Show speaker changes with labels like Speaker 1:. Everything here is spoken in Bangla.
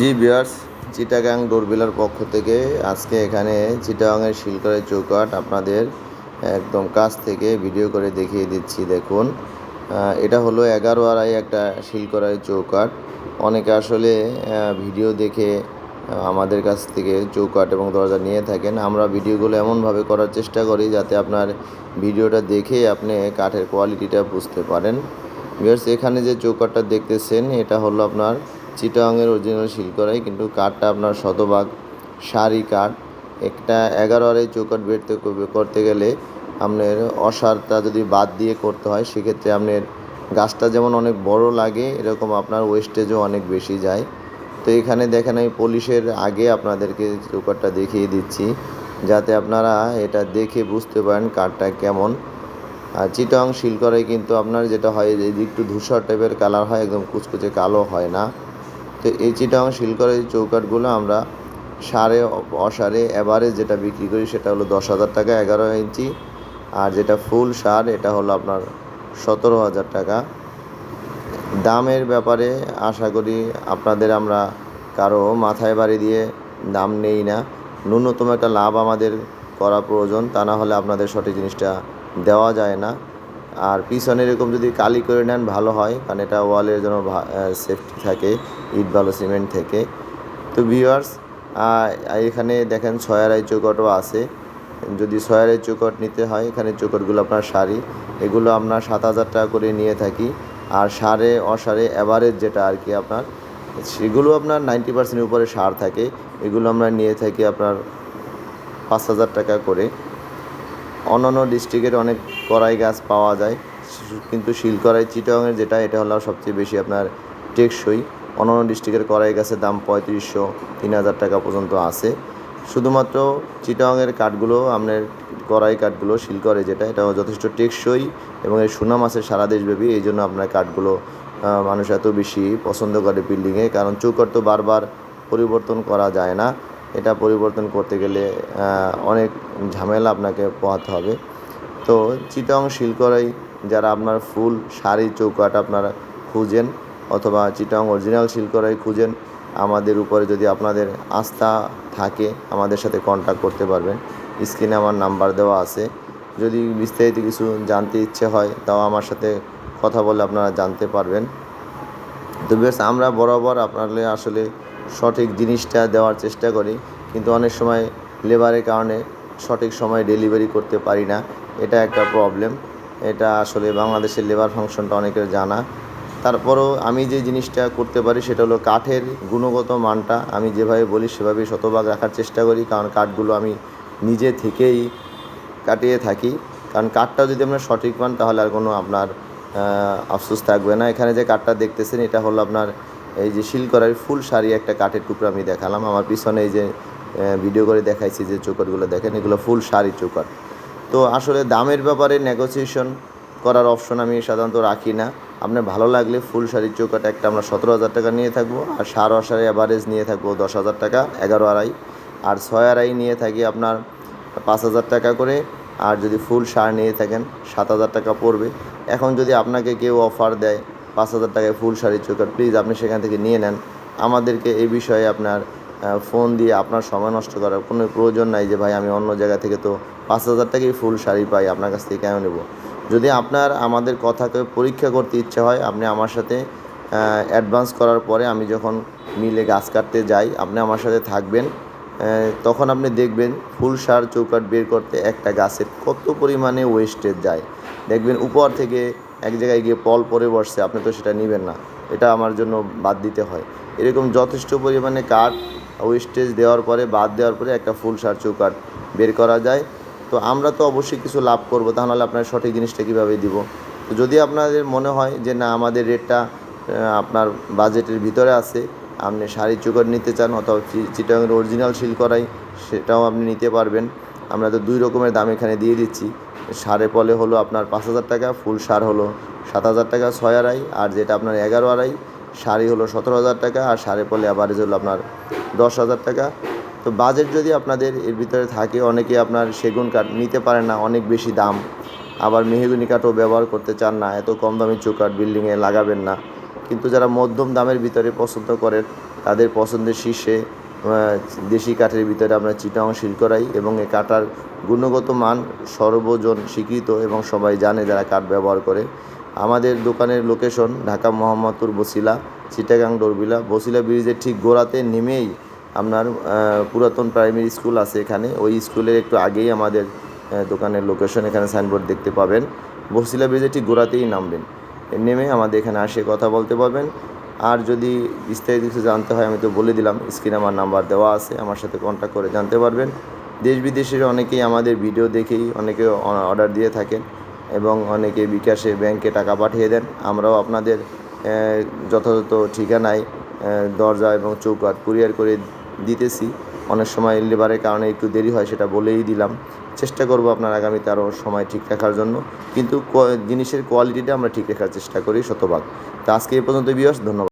Speaker 1: জি বিয়ার্স চিটাগাং ডোরবেলার পক্ষ থেকে আজকে এখানে চিটাগাংয়ের শিলকরের চৌকাট আপনাদের একদম কাছ থেকে ভিডিও করে দেখিয়ে দিচ্ছি, দেখুন। এটা হলো এগারো আড়াই একটা শিলকরাই চৌকাট অনেকে আসলে ভিডিও দেখে আমাদের কাছ থেকে চৌকাট এবং দরজা নিয়ে থাকেন। আমরা ভিডিওগুলো এমনভাবে করার চেষ্টা করি যাতে আপনার ভিডিওটা দেখে আপনি কাঠের কোয়ালিটিটা বুঝতে পারেন। ভিউয়ার্স, এখানে যে চৌকাটটা দেখতেছেন, এটা হলো আপনার চিটাগাংয়ের অরিজিনাল শিলকরাই কিন্তু কাঠটা আপনার শতভাগ সারি কাঠ একটা এগারো আড়াই চৌকাট বেরতে করতে গেলে আপনার অসারটা যদি বাদ দিয়ে করতে হয়, সেক্ষেত্রে আপনার গাছটা যেমন অনেক বড় লাগে, এরকম আপনার ওয়েস্টেজও অনেক বেশি যায়। তো এখানে দেখেন, আমি পলিশের আগে আপনাদেরকে চৌকাটটা দেখিয়ে দিচ্ছি, যাতে আপনারা এটা দেখে বুঝতে পারেন কাঠটা কেমন। আর চিটং শিল করে কিন্তু আপনার যেটা হয় যে একটু ধূসর টাইপের কালার হয়, একদম কুচকুচে কালো হয় না। তো এই চিটাং শিল করে চৌকাটগুলো আমরা সারে, অসারে এভারেজ যেটা বিক্রি করি সেটা হলো দশ হাজার টাকা, এগারো ইঞ্চি। আর যেটা ফুল সার, এটা হলো আপনার সতেরো হাজার টাকা। দামের ব্যাপারে আশা করি আপনাদের আমরা কারও মাথায় বাড়ি দিয়ে দাম নেই না। ন্যূনতম একটা লাভ আমাদের করা প্রয়োজন, তা না হলে আপনাদের সঠিক জিনিসটা দেওয়া যায় না। আর পিছনে এরকম যদি কালি করে নেন, ভালো হয়, কারণ এটা ওয়ালের জন্য সেফটি থাকে, ইট ভালো সিমেন্ট থেকে। তো ভিউয়ার্স এখানে দেখেন ছয় আড়াই চৌকটও আছে। যদি আড়াই চৌকট নিতে হয়, এখানে চৌকটগুলো আপনার শাড়ি এগুলো আপনার সাত হাজার টাকা করে নিয়ে থাকি। আর সারে, অসারে অ্যাভারেজ যেটা আর কি আপনার, সেগুলো আপনার নাইনটি পার্সেন্টের উপরে সার থাকে। এগুলো আমরা নিয়ে থাকি আপনার পাঁচ হাজার টাকা করে। অন্যান্য ডিস্ট্রিক্টের অনেক কড়াই গাছ পাওয়া যায়। কিন্তু শিলকড়াই চিটংয়ের যেটা, এটা হলো সবচেয়ে বেশি আপনার টেকসই। অন্যান্য ডিস্ট্রিক্টের কড়াই গাছের দাম পঁয়ত্রিশশো, তিন হাজার টাকা পর্যন্ত আছে। শুধুমাত্র চিটংয়ের কাঠগুলো, আপনার কড়াই কাঠগুলো শিলকরে যেটা, এটা যথেষ্ট টেকসই এবং এর সুনাম আছে সারা দেশব্যাপী। এই জন্য আপনার কাঠগুলো মানুষ এত বেশি পছন্দ করে বিল্ডিংয়ে কারণ চৌকট তো বারবার পরিবর্তন করা যায় না। এটা পরিবর্তন করতে গেলে অনেক ঝামেলা আপনাকে পোহাতে হবে। তো চিটং শিলকরাই যারা আপনার ফুল শাড়ি চৌকাট আপনারা খুঁজেন অথবা চিটং অরিজিনাল শিলকরাই খুঁজেন, আমাদের উপরে যদি আপনাদের আস্থা থাকে, আমাদের সাথে কন্ট্যাক্ট করতে পারবেন। স্ক্রিনে আমার নাম্বার দেওয়া আছে। যদি বিস্তারিত কিছু জানতে ইচ্ছে হয়, তাও আমার সাথে কথা বলে আপনারা জানতে পারবেন। তো বেশ, আমরা বরাবর আপনাদের আসলে সঠিক জিনিসটা দেওয়ার চেষ্টা করি, কিন্তু অনেক সময় লেবারের কারণে সঠিক সময়ে ডেলিভারি করতে পারি না। এটা একটা প্রবলেম এটা আসলে বাংলাদেশের লেবার ফাংশনটা অনেকের জানা। তারপরও আমি যে জিনিসটা করতে পারি সেটা হলো কাঠের গুণগত মানটা আমি যেভাবে বলি সেভাবেই শতভাগ রাখার চেষ্টা করি, কারণ কাঠগুলো আমি নিজে থেকেই কাটিয়ে থাকি। কারণ কাঠটা যদি আপনার সঠিক পান তাহলে আর কোনো আপনার আফসোস থাকবে না। এখানে যে কাঠটা দেখতেছেন, এটা হলো আপনার এই যে শিলকরার ফুল সারি একটা কাঠের টুকরো আমি দেখালাম। আমার পিছনে এই যে ভিডিও করে দেখাইছি যে চৌকাটগুলো দেখেন, এগুলো ফুল সারি চৌকাট তো আসলে দামের ব্যাপারে নেগোসিয়েশন করার অপশন আমি সাধারণত রাখি না। আপনার ভালো লাগলে ফুল শাড়ির চৌকাট একটা আমরা সতেরো হাজার টাকা নিয়ে থাকব, আর সার অসারে অ্যাভারেজ নিয়ে থাকব দশ হাজার টাকা, এগারো আড়াই। আর ছয় আড়াই নিয়ে থাকি আপনার পাঁচ হাজার টাকা করে, আর যদি ফুল সার নিয়ে থাকেন, সাত হাজার টাকা পড়বে। এখন যদি আপনাকে কেউ অফার দেয় পাঁচ হাজার টাকায় ফুল শাড়ির চৌকাট প্লিজ আপনি সেখান থেকে নিয়ে নেন। আমাদেরকে এই বিষয়ে আপনার ফোন দিয়ে আপনার সময় নষ্ট করার কোনো প্রয়োজন নাই যে, ভাই, আমি অন্য জায়গা থেকে তো পাঁচ হাজার টাকাই ফুল শাড়ি পাই, আপনার কাছ থেকে কেন নেব? যদি আপনার, আমাদের কথাকে পরীক্ষা করতে ইচ্ছে হয়, আপনি আমার সাথে অ্যাডভান্স করার পরে আমি যখন মিলে গাছ কাটতে যাই, আপনি আমার সাথে থাকবেন তখন আপনি দেখবেন ফুল সার চৌকাট বের করতে একটা গাছের কত পরিমাণে ওয়েস্টেজ যায়। দেখবেন উপর থেকে এক জায়গায় গিয়ে পল পরে বসছে, আপনি তো সেটা নেবেন না। এটা আমার জন্য বাদ দিতে হয়। এরকম যথেষ্ট পরিমাণে কাঠ ওয়েস্টেজ দেওয়ার পরে, বাদ দেওয়ার পরে একটা ফুল সার চৌকাট বের করা যায়। তো আমরা তো অবশ্যই কিছু লাভ করব তাহলে আপনার সঠিক জিনিসটা কীভাবে দিব? তো যদি আপনাদের মনে হয় যে, না, আমাদের রেটটা আপনার বাজেটের ভিতরে আছে, আপনি শাড়ি চৌকাট নিতে চান অথবা চি- চিটাগাংয়ের অরিজিনাল শিল করাই, সেটাও আপনি নিতে পারবেন। আমরা তো দুই রকমের দাম এখানে দিয়ে দিচ্ছি। সারে পলে হলো আপনার পাঁচ হাজার টাকা, ফুল সার হলো সাত হাজার টাকা, ছয় আড়াই, আর যেটা আপনার এগারো আড়াই শাড়ি হলো সতেরো হাজার টাকা, আর সারে পলে অ্যাভারেজ হলো আপনার দশ হাজার টাকা। তো বাজেট যদি আপনাদের এর ভিতরে থাকে, অনেকে আপনার সেগুন কাঠ নিতে পারে না, অনেক বেশি দাম। আবার মেহগুনি কাঠও ব্যবহার করতে চান না, এত কম দামি চৌকাঠ বিল্ডিংয়ে লাগাবেন না। কিন্তু যারা মধ্যম দামের ভিতরে পছন্দ করেন, তাদের পছন্দের শীর্ষে দেশি কাঠের ভিতরে আমরা চিটাং শিল করাই এবং এই কাটার গুণগত মান সর্বজন স্বীকৃত এবং সবাই জানে যারা কাঠ ব্যবহার করে। আমাদের দোকানের লোকেশন ঢাকা মোহাম্মদপুর বসিলা, চিটাগাং ডোরবিলা বসিলা ব্রিজের ঠিক গোড়াতে নেমেই আপনার পুরাতন প্রাইমারি স্কুল আছে এখানে। ওই স্কুলের একটু আগেই আমাদের দোকানের লোকেশন এখানে সাইনবোর্ড দেখতে পাবেন। বসিলা ব্রিজের ঠিক গোড়াতেই নামবেন। নেমে আমাদের এখানে আসে, কথা বলতে পারবেন। আর যদি বিস্তারিত কিছু জানতে হয়, আমি তো বলে দিলাম স্ক্রিনে আমার নাম্বার দেওয়া আছে, আমার সাথে কন্ট্যাক্ট করে জানতে পারবেন। দেশ বিদেশের অনেকেই আমাদের ভিডিও দেখেই অনেকে অর্ডার দিয়ে থাকেন এবং অনেকে বিকাশে ব্যাংকে টাকা পাঠিয়ে দেন। আমরাও আপনাদের যথাযথ ঠিকানায় দরজা এবং চৌকাট কুরিয়ার করে দিতেছি। অনেক সময় লেবারের কারণে একটু দেরি হয়, সেটা বলেই দিলাম। চেষ্টা করব আপনার আগামীতে আরও সময় ঠিক রাখার জন্য। কিন্তু জিনিসের কোয়ালিটিটা আমরা ঠিক রাখার চেষ্টা করি, শতভাগ। তো আজকে এই পর্যন্ত বিয়স ধন্যবাদ।